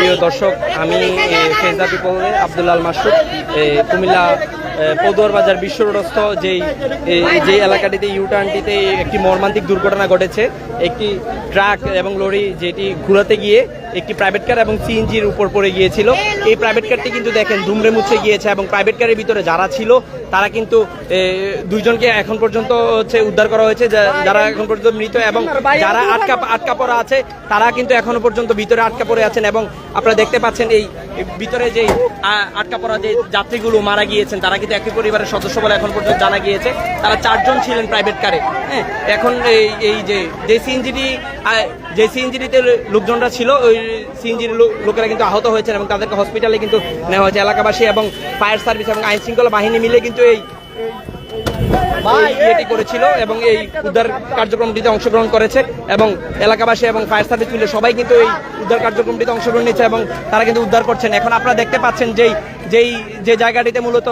প্রিয় দর্শক আমি ফেজা পিপলে আব্দুল্লাল মাসুদ কুমিল্লা পদুয়ার বাজার বিশ্ব রোডস্থ যেই যে এলাকাটিতে ইউটার্নটিতে একটি মর্মান্তিক দুর্ঘটনা ঘটেছে, একটি ট্রাক এবং লরি যেটি ঘুরাতে গিয়ে একটি প্রাইভেট কার এবং সিএনজির উপর পড়ে গিয়েছিল। এই প্রাইভেট কারটি কিন্তু দেখেন দুমড়ে মুছে গিয়েছে এবং প্রাইভেট কারের ভিতরে যারা ছিল, তারা কিন্তু দুইজনকে এখন পর্যন্ত হচ্ছে উদ্ধার করা হয়েছে যারা এখন পর্যন্ত মৃত এবং যারা আটকা আটকা পড়া আছে, তারা কিন্তু এখনও পর্যন্ত ভিতরে আটকা পড়ে আছেন এবং আপনারা দেখতে পাচ্ছেন এই ভিতরে যে আটকা পড়া যে যাত্রীগুলো মারা গিয়েছেন, তারা কিন্তু একই পরিবারের সদস্য বলে এখন পর্যন্ত জানা গিয়েছে। তারা চারজন ছিলেন প্রাইভেট কারে হ্যাঁ? এখন এই এই যে যে সিএনজিটি যে সিএনজিটিতে লোকজনরা ছিল, ওই সিএনজির লোকেরা কিন্তু আহত হয়েছেন এবং তাদেরকে হসপিটালে কিন্তু নেওয়া হয়েছে। এলাকাবাসী এবং ফায়ার সার্ভিস এবং আইনশৃঙ্খলা বাহিনী মিলে কিন্তু এই ইয়েটি করেছিল এবং এই উদ্ধার কার্যক্রমটিতে অংশগ্রহণ করেছে এবং এলাকাবাসী এবং ফায়ার সার্ভিস মিলে সবাই কিন্তু এই উদ্ধার কার্যক্রমটিতে অংশগ্রহণ নিচ্ছে এবং তারা কিন্তু উদ্ধার করছেন। এখন আপনারা দেখতে পাচ্ছেন যেই যেই, যে জায়গাটিতে মূলত,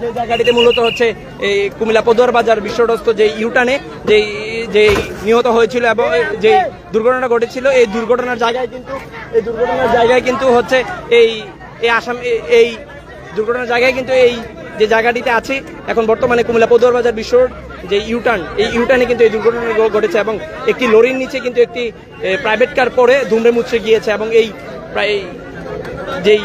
যে জায়গাটিতে মূলত হচ্ছে এই কুমিল্লা পদুয়ার বাজার বিশ্বরস্ত যে ইউটানে, যেই যে নিহত হয়েছিল এবং যে দুর্ঘটনা ঘটেছিল, এই দুর্ঘটনার জায়গায় কিন্তু, এই দুর্ঘটনার জায়গায় কিন্তু হচ্ছে এই এই আসাম এই দুর্ঘটনার জায়গায় কিন্তু এই যে জায়গাটিতে আছে, এখন বর্তমানে কুমিল্লা পদুয়ার বাজার বিশ্বর যে ইউটার্ন এই ইউটার্নে কিন্তু এই দুর্ঘটনা ঘটেছে এবং একটি লরির নিচে কিন্তু একটি প্রাইভেট কার পরে ধুমড়ে মুচড়ে গিয়েছে এবং এই প্রায় যেই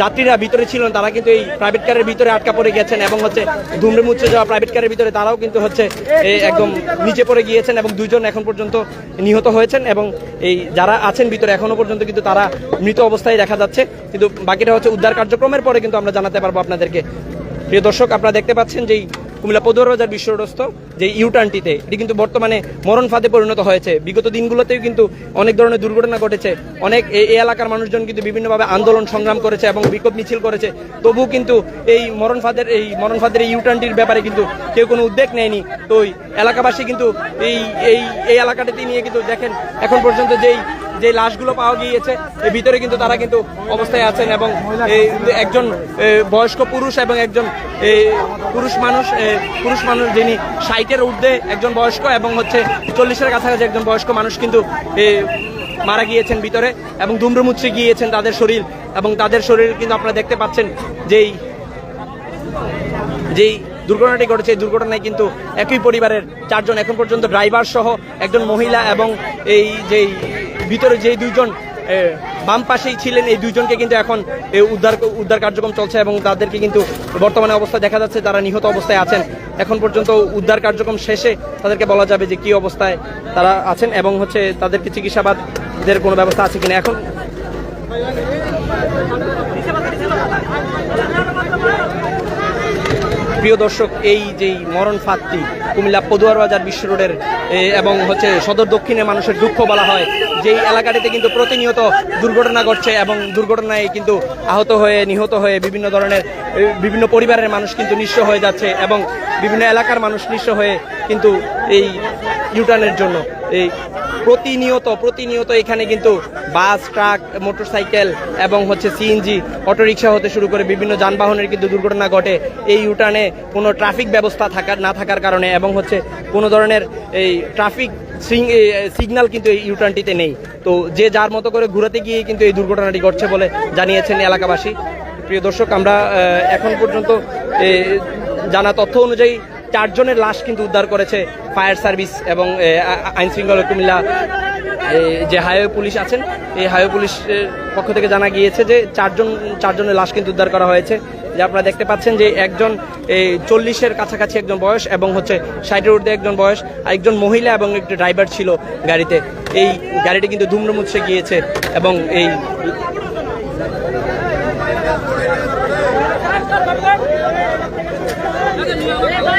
যাত্রীরা ভিতরে ছিলেন তারা কিন্তু এই প্রাইভেট কারের ভিতরে আটকা পড়ে গেছেন এবং হচ্ছে ধুমড়ে মুচড়ে যাওয়া প্রাইভেট কারের ভিতরে তারাও কিন্তু হচ্ছে একদম নিচে পড়ে গিয়েছেন এবং দুজন এখন পর্যন্ত নিহত হয়েছেন এবং এই যারা আছেন ভিতরে এখনও পর্যন্ত কিন্তু তারা মৃত অবস্থায় দেখা যাচ্ছে। কিন্তু বাকিটা হচ্ছে উদ্ধার কার্যক্রমের পরে কিন্তু আমরা জানাতে পারব আপনাদেরকে। প্রিয় দর্শক, আপনারা দেখতে পাচ্ছেন যেই কুমিল্লা পদুয়ার বাজার বিশ্বরস্ত যে ইউটার্নটিতে, এটি কিন্তু বর্তমানে মরণ ফাঁদে পরিণত হয়েছে। বিগত দিনগুলোতেও কিন্তু অনেক ধরনের দুর্ঘটনা ঘটেছে। অনেক এই এলাকার মানুষজন কিন্তু বিভিন্নভাবে আন্দোলন সংগ্রাম করেছে এবং বিক্ষোভ মিছিল করেছে। তবুও কিন্তু এই মরণ ফাঁদের, এই মরণ ফাঁদের এই ইউটার্নটির ব্যাপারে কিন্তু কেউ কোনো উদ্যোগ নেয়নি। তো এলাকাবাসী কিন্তু এই এই এই এলাকাটিতে নিয়ে কিন্তু দেখেন, এখন পর্যন্ত যেই যে লাশগুলো পাওয়া গিয়েছে এর ভিতরে কিন্তু তারা কিন্তু অবস্থায় আছেন এবং একজন বয়স্ক পুরুষ এবং একজন পুরুষ মানুষ পুরুষ মানুষ যিনি ষাটের ঊর্ধ্বে একজন বয়স্ক এবং হচ্ছে চল্লিশের কাছাকাছি একজন বয়স্ক মানুষ কিন্তু মারা গিয়েছেন ভিতরে এবং ধুমরুমুচ্ছে গিয়েছেন তাদের শরীর এবং তাদের শরীর কিন্তু আপনারা দেখতে পাচ্ছেন যেই যেই দুর্ঘটনাটি ঘটেছে, এই দুর্ঘটনায় কিন্তু একই পরিবারের চারজন এখন পর্যন্ত ড্রাইভার সহ একজন মহিলা এবং এই যেই ভিতরে যে দুইজন বাম পাশেই ছিলেন, এই দুইজনকে কিন্তু এখন উদ্ধার উদ্ধার কার্যক্রম চলছে এবং তাদেরকে কিন্তু বর্তমানে অবস্থা দেখা যাচ্ছে, তারা নিহত অবস্থায় আছেন। এখন পর্যন্ত উদ্ধার কার্যক্রম শেষে তাদেরকে বলা যাবে যে কি অবস্থায় তারা আছেন এবং হচ্ছে তাদেরকে চিকিৎসাবাদের কোনো ব্যবস্থা আছে কিনা। এখন প্রিয় দর্শক, এই যেই মরণ ফাঁদটি কুমিল্লা পদুয়ার বাজার বিশ্ব রোডের এবং হচ্ছে সদর দক্ষিণে মানুষের দুঃখ বলা হয়, যেই এলাকাটিতে কিন্তু প্রতিনিয়ত দুর্ঘটনা ঘটছে এবং দুর্ঘটনায় কিন্তু আহত হয়ে, নিহত হয়ে বিভিন্ন ধরনের বিভিন্ন পরিবারের মানুষ কিন্তু নিঃস্ব হয়ে যাচ্ছে এবং বিভিন্ন এলাকার মানুষ নিঃস্ব হয়ে কিন্তু এই ইউটার্নের জন্য। এই প্রতিনিয়ত প্রতিনিয়ত এখানে কিন্তু বাস, ট্রাক, মোটরসাইকেল এবং হচ্ছে সিএনজি অটোরিকশা হতে শুরু করে বিভিন্ন যানবাহনের কিন্তু দুর্ঘটনা ঘটে। এই ইউটার্নে কোনো ট্রাফিক ব্যবস্থা থাকার, না থাকার কারণে এবং হচ্ছে কোনো ধরনের এই ট্রাফিক সিগন্যাল কিন্তু এই ইউটার্নটিতে নেই। তো যে যার মতো করে ঘুরাতে গিয়ে কিন্তু এই দুর্ঘটনাটি ঘটছে বলে জানিয়েছেন এলাকাবাসী। প্রিয় দর্শক, আমরা এখন পর্যন্ত জানা তথ্য অনুযায়ী চারজনের লাশ কিন্তু উদ্ধার করেছে ফায়ার সার্ভিস এবং এ, আ- আইন শৃঙ্খলা কুমিল্লা যে হাইওয়ে পুলিশ আছেন এই হাইওয়ে পুলিশের পক্ষ থেকে জানা গিয়েছে যে চারজন চারজনের লাশ কিন্তু উদ্ধার করা হয়েছে। যে আপনারা দেখতে পাচ্ছেন যে একজন এই চল্লিশের কাছাকাছি একজন বয়স এবং হচ্ছে ষাটের ঊর্ধ্বে একজন বয়স আর একজন মহিলা এবং একটি ড্রাইভার ছিল গাড়িতে। এই গাড়িটি কিন্তু ধুমড়ে মুছে গিয়েছে এবং এই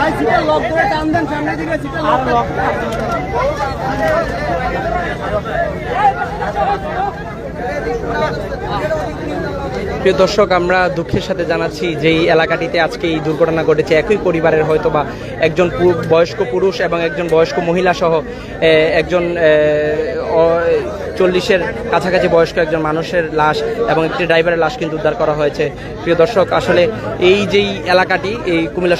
ভাই সিটা লক করে টান দেন সামনের দিকে সিটা লক লক প্রিয় দর্শক আমরা দুঃখের সাথে জানাচ্ছি যে এই এলাকাটিতে আজকে এই দুর্ঘটনা ঘটেছে। একই পরিবারের হয়তো বা একজন বয়স্ক পুরুষ এবং একজন বয়স্ক মহিলা সহ একজন চল্লিশের কাছাকাছি বয়স্ক একজন মানুষের লাশ এবং একটি ড্রাইভারের লাশ কিন্তু উদ্ধার করা হয়েছে। প্রিয় দর্শক আসলে এই যেই এলাকাটি এই কুমিল্লা